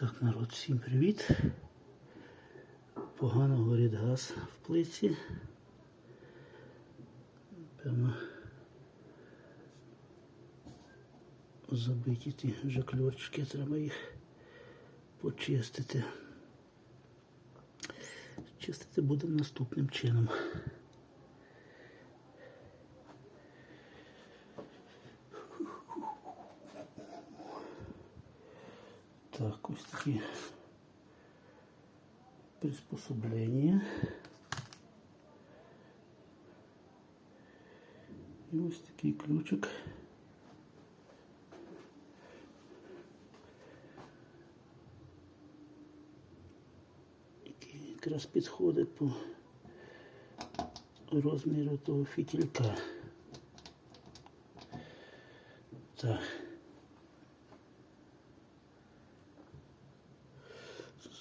Так, народ, всім привіт. Погано горить газ в плиці. Певно. Забиті ті жакльорчики, треба їх почистити. Чистити будемо наступним чином. Так, ось такі приспособлення. І ось такий ключик. Який якраз підходить по розміру того фітілька. Так.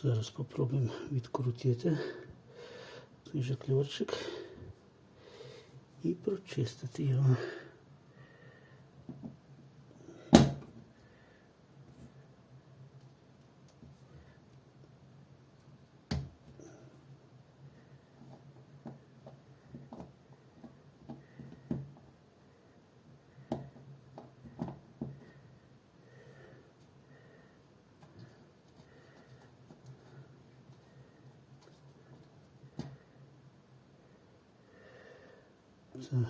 Зараз спробуємо відкрутити цей ключик і прочистити його. Це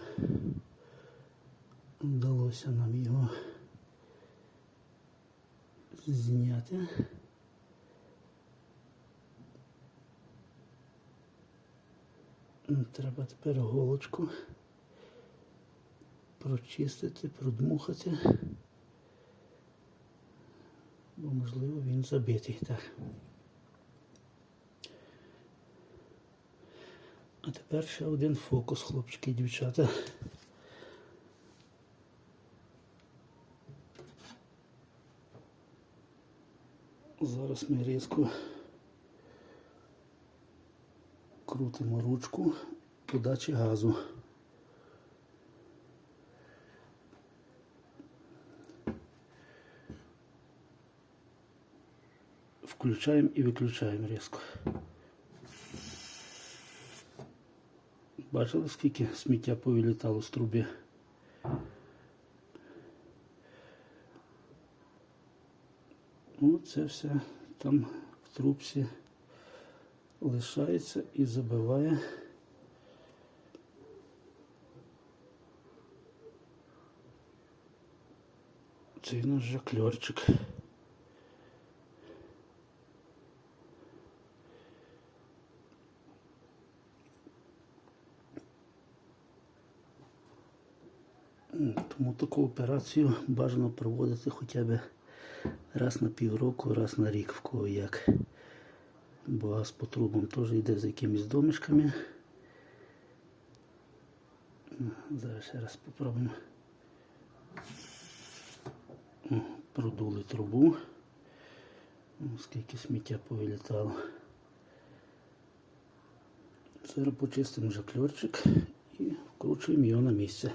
вдалося нам його зняти. Треба тепер голочку прочистити, продмухати, бо можливо він забитий. Так. А тепер ще один фокус, хлопчики і дівчата. Зараз ми різко крутимо ручку подачі газу. Включаємо і виключаємо різко. Бачили, скільки сміття повилітало з труби? Ну, це все там в трубці лишається і забиває. Цей наш жакльорчик. Тому таку операцію бажано проводити хоча б раз на півроку, раз на рік в кого як. Бо газ по трубам теж йде з якимись домішками. Зараз ще раз спробуємо. Продули трубу. Скільки сміття повилітало. Зараз почистимо жакльорчик і вкручуємо його на місце.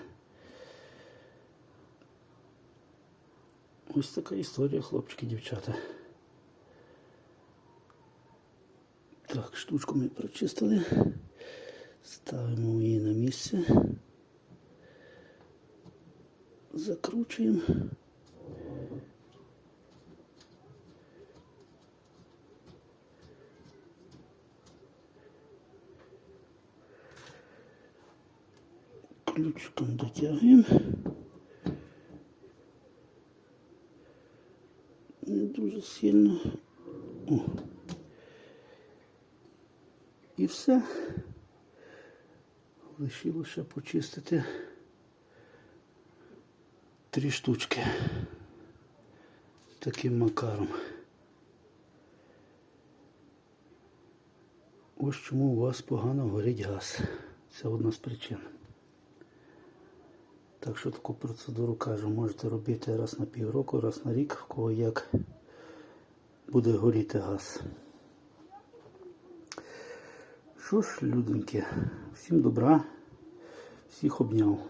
Ось така історія, хлопчики, дівчата. Так, штучку ми прочистили. Ставимо її на місце. Закручуємо. Ключиком дотягуємо. Дуже сильно. О. І все. Лишилося почистити три штучки таким макаром. Ось чому у вас погано горить газ. Це одна з причин. Так що таку процедуру кажу, можете робити раз на півроку, раз на рік, в кого як буде горіти газ. Що ж, люденьки, всім добра, всіх обняв.